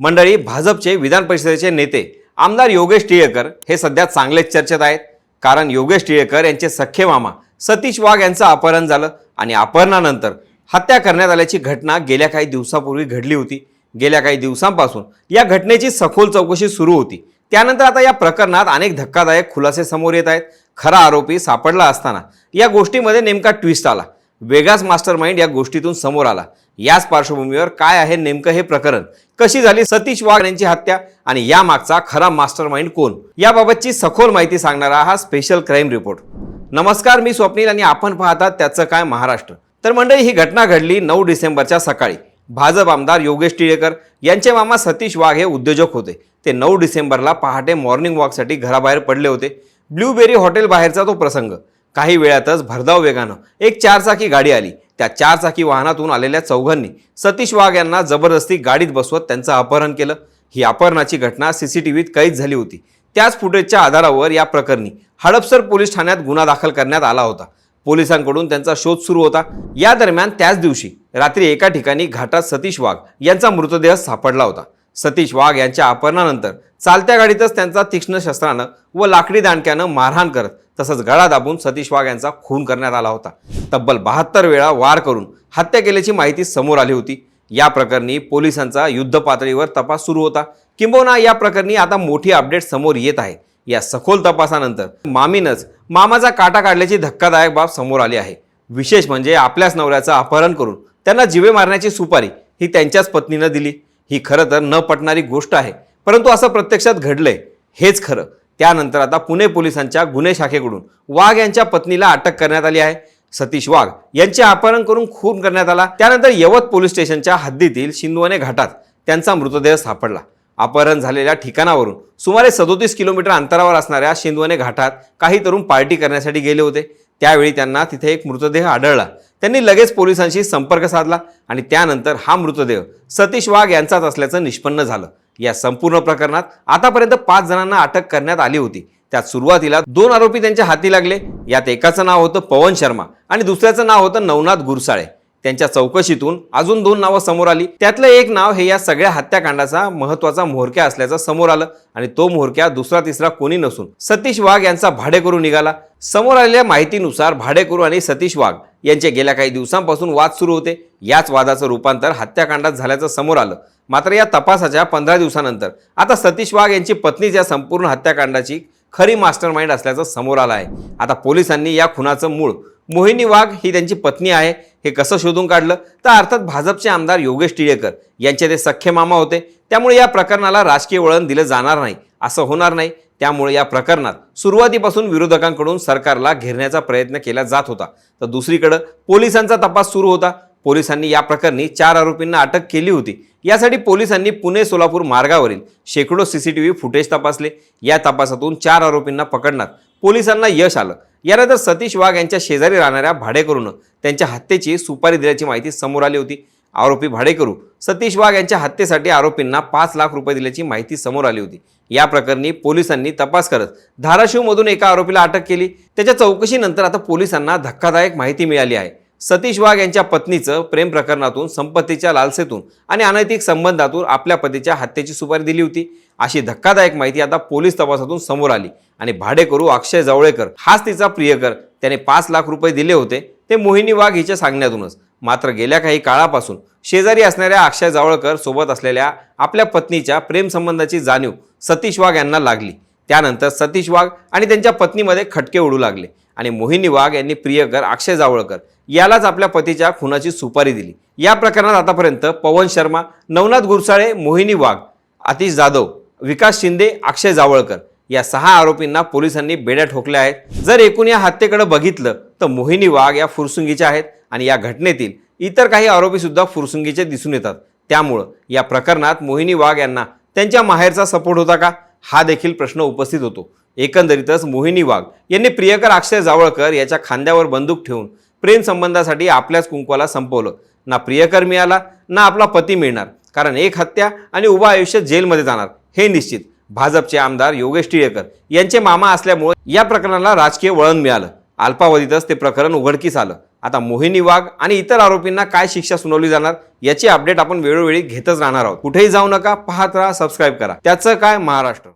मंडळी भाजपचे विधान परिषदेचे नेते आमदार योगेश टिळेकर हे सध्या चांगलेच चर्चेत आहेत. कारण योगेश टिळेकर यांचे सख्खे मामा सतीश वाघ यांचं अपहरण झालं आणि अपहरणानंतर हत्या करण्यात आल्याची घटना गेल्या काही दिवसापूर्वी घडली होती. गेल्या काही दिवसांपासून या घटनेची सखोल चौकशी सुरू होती. त्यानंतर आता या प्रकरणात अनेक धक्कादायक खुलासे समोर येत आहेत. खरा आरोपी सापडला असताना या गोष्टीमध्ये नेमका ट्विस्ट आला. वेगाच मास्टर माइंड या गोष्टीतून समोर आला. याच पार्श्वभूमीवर काय आहे नेमकं हे प्रकरण? कशी झाली सतीश वाघ यांची हत्या? आणि या मागचा खरा मास्टर माइंड कोण? याबाबतची सखोल माहिती सांगणारा हा स्पेशल क्राईम रिपोर्ट. नमस्कार मी स्वप्नील आणि आपण पाहतात त्याचं काय महाराष्ट्र. तर मंडळी ही घटना घडली नऊ डिसेंबरच्या सकाळी. भाजप आमदार योगेश टिळेकर यांचे मामा सतीश वाघ हे उद्योजक होते. ते नऊ डिसेंबरला पहाटे मॉर्निंग वॉकसाठी घराबाहेर पडले होते. ब्ल्यूबेरी हॉटेल बाहेरचा तो प्रसंग. काही वेळातच भरधाव वेगानं एक चारचाकी गाडी आली. त्या चारचाकी वाहनातून आलेल्या चौघांनी सतीश वाघ यांना जबरदस्ती गाडीत बसवत त्यांचं अपहरण केलं. ही अपहरणाची घटना सीसीटीव्हीत कैद झाली होती. त्याच फुटेजच्या आधारावर या प्रकरणी हडपसर पोलीस ठाण्यात गुन्हा दाखल करण्यात आला होता. पोलिसांकडून त्यांचा शोध सुरू होता. या दरम्यान त्याच दिवशी रात्री एका ठिकाणी घाटात सतीश वाघ यांचा मृतदेह सापडला होता. सतीश वाघ यांच्या अपहरणानंतर चालत्या गाडीतच त्यांचा तीक्ष्ण शस्त्रानं व लाकडी दांडक्यानं मारहाण करत तसंच गळा दाबून सतीश वाघ यांचा खून करण्यात आला होता. तब्बल बहात्तर वेळा वार करून हत्या केल्याची माहिती समोर आली होती. या प्रकरणी पोलिसांचा युद्ध पातळीवर तपास सुरू होता. किंबहुना या प्रकरणी आता मोठी अपडेट समोर येत आहे. या सखोल तपासानंतर मामीनच मामाचा काटा काढल्याची धक्कादायक बाब समोर आली आहे. विशेष म्हणजे आपल्याच नवऱ्याचं अपहरण करून त्यांना जिवे मारण्याची सुपारी ही त्यांच्याच पत्नीनं दिली. ही खरं तर न पटणारी गोष्ट आहे. परंतु असं प्रत्यक्षात घडलंय. हेच खरं. त्यानंतर आता पुणे पोलिसांच्या गुन्हे शाखेकडून वाघ यांच्या पत्नीला अटक करण्यात आली आहे. सतीश वाघ यांचे अपहरण करून खून करण्यात आला. त्यानंतर यवत पोलीस स्टेशनच्या हद्दीतील शिंदवणे घाटात त्यांचा मृतदेह सापडला. अपहरण झालेल्या ठिकाणावरून सुमारे सदोतीस किलोमीटर अंतरावर असणाऱ्या शिंदवणे घाटात काही तरुण पार्टी करण्यासाठी गेले होते. त्यावेळी त्यांना तिथे एक मृतदेह आढळला. त्यांनी लगेच पोलिसांशी संपर्क साधला आणि त्यानंतर हा मृतदेह सतीश वाघ यांचाच असल्याचं निष्पन्न झालं. या संपूर्ण प्रकरणात आतापर्यंत पाच जणांना अटक करण्यात आली होती. त्यात सुरुवातीला दोन आरोपी त्यांच्या हाती लागले. यात एकाचं नाव होतं पवन शर्मा आणि दुसऱ्याचं नाव होतं नवनाथ गुरसाळे. त्यांच्या चौकशीतून अजून दोन नावं समोर आली. त्यातलं एक नाव हे या सगळ्या हत्याकांडाचा महत्त्वाचा म्होरक्या असल्याचं समोर आलं आणि तो म्होरक्या दुसरा तिसरा कोणी नसून सतीश वाघ यांचा भाडेकरू निघाला. समोर आलेल्या माहितीनुसार भाडेकरू आणि सतीश वाघ यांचे गेल्या काही दिवसांपासून वाद सुरू होते. याच वादाचं रूपांतर हत्याकांडात झाल्याचं समोर आलं. मात्र या तपासाच्या पंधरा दिवसानंतर. आता सतीश वाघ यांची पत्नीच या संपूर्ण हत्याकांडाची खरी मास्टर माइंड असल्याचं समोर आलं आहे. आता पोलिसांनी या खुनाचं मूळ मोहिनी वाघ ही त्यांची पत्नी आहे हे कसं शोधून काढलं? तर अर्थात भाजपचे आमदार योगेश टिळेकर यांचे ते सख्खे मामा होते. त्यामुळे या प्रकरणाला राजकीय वळण दिलं जाणार नाही असं होणार नाही. त्यामुळे या प्रकरणात सुरुवातीपासून विरोधकांकडून सरकारला घेरण्याचा प्रयत्न केला जात होता. तर दुसरीकडं पोलिसांचा तपास सुरू होता. पोलिसांनी या प्रकरणी चार आरोपींना अटक केली होती. यासाठी पोलिसांनी पुणे सोलापूर मार्गावरील शेकडो C C T V footage तपासले. या तपासातून चार आरोपींना पकडण्यात पोलिसांना यश आलं. यानंतर सतीश वाघ यांच्या शेजारी राहणाऱ्या भाडेकरूनं त्यांच्या हत्येची सुपारी दिल्याची माहिती समोर आली होती. आरोपी भाडेकरू सतीश वाघ यांच्या हत्येसाठी आरोपींना पाच लाख रुपये दिल्याची माहिती समोर आली होती. या प्रकरणी पोलिसांनी तपास करत धाराशिवमधून एका आरोपीला अटक केली. त्याच्या चौकशीनंतर आता पोलिसांना धक्कादायक माहिती मिळाली आहे. सतीश वाघ यांच्या पत्नीचं प्रेम प्रकरणातून संपत्तीच्या लालसेतून आणि अनैतिक संबंधातून आपल्या पतीच्या हत्येची सुपारी दिली होती. अशी धक्कादायक माहिती आता पोलीस तपासातून समोर आली. आणि भाडेकरू अक्षय जवळेकर हाच तिचा प्रियकर त्याने पाच लाख रुपये दिले होते. ते मोहिनी वाघ हिच्या सांगण्यातूनच. मात्र गेल्या काही काळापासून शेजारी असणाऱ्या अक्षय जावळकर सोबत असलेल्या आपल्या पत्नीच्या प्रेमसंबंधाची जाणीव सतीश वाघ यांना लागली. त्यानंतर सतीश वाघ आणि त्यांच्या पत्नीमध्ये खटके उडू लागले. आणि मोहिनी वाघ यांनी प्रियकर अक्षय जावळकर यालाच आपल्या पतीच्या खुनाची सुपारी दिली. या प्रकरणात आतापर्यंत पवन शर्मा नवनाथ गुरसाळे मोहिनी वाघ आतिश जाधव विकास शिंदे अक्षय जावळकर या सहा आरोपींना पोलिसांनी बेड्या ठोकल्या आहेत. जर एकूण या हत्येकडे बघितलं तर मोहिनी वाघ या फुरसुंगीच्या आहेत आणि या घटनेतील इतर काही आरोपीसुद्धा फुरसुंगीचे दिसून येतात. त्यामुळं या प्रकरणात मोहिनी वाघ यांना त्यांच्या माहेरचा सपोर्ट होता का? हा देखील प्रश्न उपस्थित होतो. एकंदरीतच मोहिनी वाघ यांनी प्रियकर अक्षय जावळकर याच्या खांद्यावर बंदूक ठेवून प्रेम संबंधासाठी आपल्याच कुंकवाला संपवलं. ना प्रियकर मिळाला ना आपला पती मिळणार. कारण एक हत्या आणि उभं आयुष्य जेलमध्ये जाणार हे निश्चित. भाजपचे आमदार योगेश टिळेकर यांचे मामा असल्यामुळे या प्रकरणाला राजकीय वळण मिळालं. अल्पावधीतच ते प्रकरण उघडकीस आलं. आता मोहिनी वाघ आणि इतर आरोपींना काय शिक्षा सुनावली जाणार याची अपडेट आपण वेळोवेळी घेतच राहणार आहोत. कुठेही जाऊ नका पाहत राहा सबस्क्राईब करा. त्याचं काय महाराष्ट्र?